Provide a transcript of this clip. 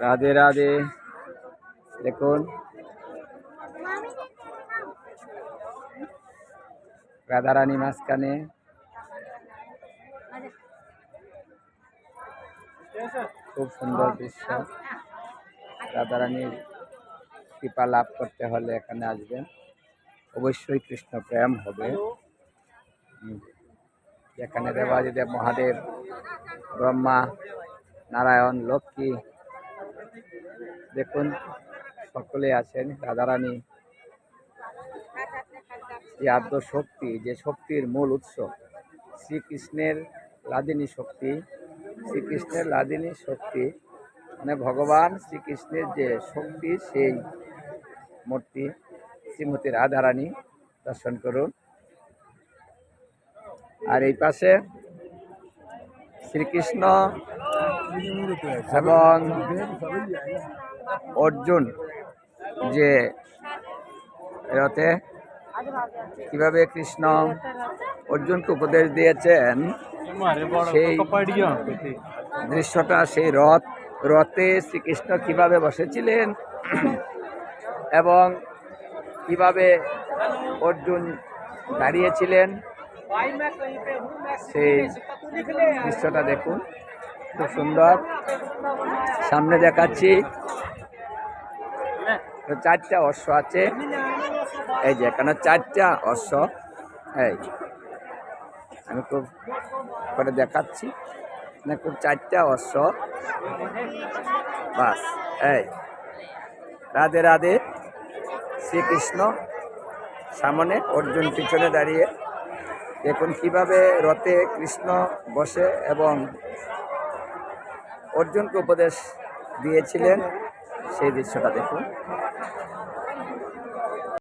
রাধে রাধে। দেখুন। রাধারানী মাঝখানে। খুব সুন্দর দৃশ্য। রাধারানীর কৃপা লাভ করতে হলে এখানে আসবেন। অবশ্যই কৃষ্ণ প্রেম হবে। এখানে দেবাদিদেব মহাদেব, ব্রহ্মা, নারায়ণ, লক্ষ্মী দেখুন, সকলে আছেন, রাধারানী। এই আদ্য শক্তি, যে শক্তির মূল উৎস, শ্রীকৃষ্ণের লাদিনী শক্তি, শ্রীকৃষ্ণের লাদিনী শক্তি মানে ভগবান শ্রীকৃষ্ণের যে শক্তি, সেই মূর্তি, শ্রীমতী রাধারানী, দর্শন করুন। আর এই পাশে শ্রীকৃষ্ণ এবং অর্জুন যে রথে কীভাবে কৃষ্ণ অর্জুনকে উপদেশ দিয়েছেন, সেই দৃশ্যটা, সেই রথ, রথে শ্রীকৃষ্ণ কীভাবে বসেছিলেন এবং কীভাবে অর্জুন দাঁড়িয়েছিলেন, সেই দৃশ্যটা দেখুন, খুব সুন্দর। সামনে দেখাচ্ছি, চারটা অশ্ব আছে। এই যে এখানে চারটা অশ্ব। এই, আমি খুব করে দেখাচ্ছি। খুব চারটা অশ্ব। বাস, এই। রাধে রাধে। শ্রীকৃষ্ণ। সামনে অর্জুন পিছনে দাঁড়িয়ে। দেখুন কীভাবে রথে কৃষ্ণ বসে এবং অর্জুনকে উপদেশ দিয়েছিলেন সেই দৃশ্যটা দেখুন।